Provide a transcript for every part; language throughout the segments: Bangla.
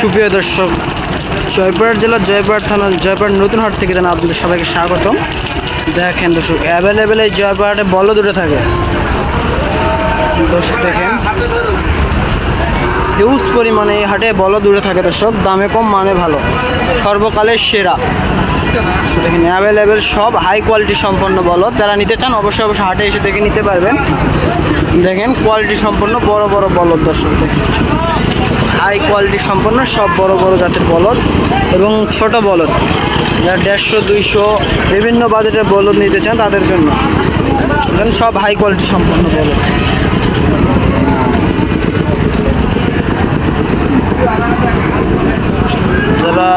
সুপ্রিয় দর্শক, জয়পুরহাট জেলার জয়পুরহাট থানার জয়পুরহাট নতুন হাট থেকে জানা আপনাদের সবাইকে স্বাগতম। দেখেন দর্শক অ্যাভেলেবেল এই জয়পুরহাটে বল দুটো থাকে। দর্শক দেখেন হিউজ পরিমাণে এই হাটে বল দূরে থাকে দর্শক, দামে কম মানে ভালো। সর্বকালের সেরা। দেখেন অ্যাভেলেবেল সব হাই কোয়ালিটি সম্পন্ন বলদ। যারা নিতে চান, অবশ্যই অবশ্যই হাটে এসে দেখে নিতে পারবেন। দেখেন কোয়ালিটি সম্পন্ন বড় বড় বলদ দর্শক দেখেন। হাই কোয়ালিটি সম্পন্ন সব বড় বড় জাতের বলদ এবং ছোট বলদ। যারা দেড়শো, দুইশো বিভিন্ন বাজেটের বলদ নিতে চান তাদের জন্য। এখানে সব হাই কোয়ালিটি সম্পন্ন বলদ। যারা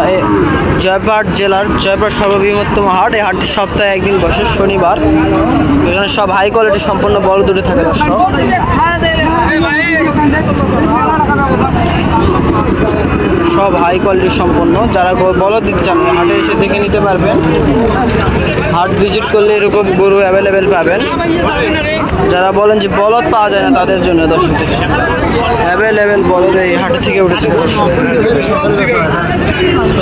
জয়পুরহাট জেলার জয়পুর সর্ববৃহত্তম হাট, এই হাটটি সপ্তাহে একদিন বসে, শনিবার। এখানে সব হাই কোয়ালিটি সম্পন্ন বড় দূরে থাকে, দর্শক। সব হাই কোয়ালিটি সম্পন্ন। যারা বলদ দিতে চান হাটে এসে দেখে নিতে পারবেন। হাট ভিজিট করলে এরকম গরু অ্যাভেলেবেল পাবেন। যারা বলেন যে বলদ পাওয়া যায় না তাদের জন্য দর্শক অ্যাভেলেবেল বলদ এই হাটে থেকে উঠেছে দর্শক।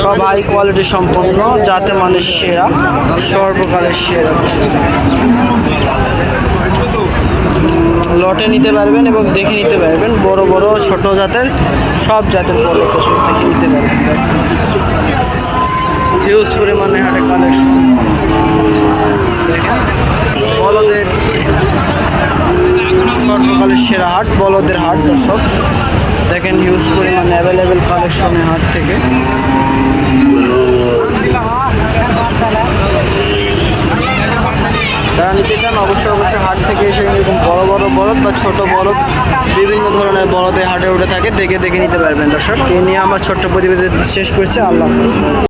সব হাই কোয়ালিটি সম্পন্ন যাতে মানে সেরা, সর্বকালের সেরা দর্শক। লটে নিতে পারবেন এবং দেখে নিতে পারবেন বড় বড়, ছোট জাতের, সব জাতের বড় পশু দেখে নিতে পারবেন। হিউজ পরিমাণে হাটে কালেকশন বলদের সর্বকালের সেরা হাট, বলদের হাট দর্শক দেখেন হিউজ পরিমাণে অ্যাভেলেবেল কালেকশনের হাট থেকে। নিতে চান অবশ্যই অবশ্যই হাট থেকে এসে এরকম বড় বড় বরত বা ছোট বরত বিভিন্ন ধরনের বলদে হাটে উঠে থাকে, দেখে দেখে নিতে পারবেন। দর্শক এ নিয়ে আমার ছোট্ট প্রতিবেদন শেষ করছে। আল্লাহ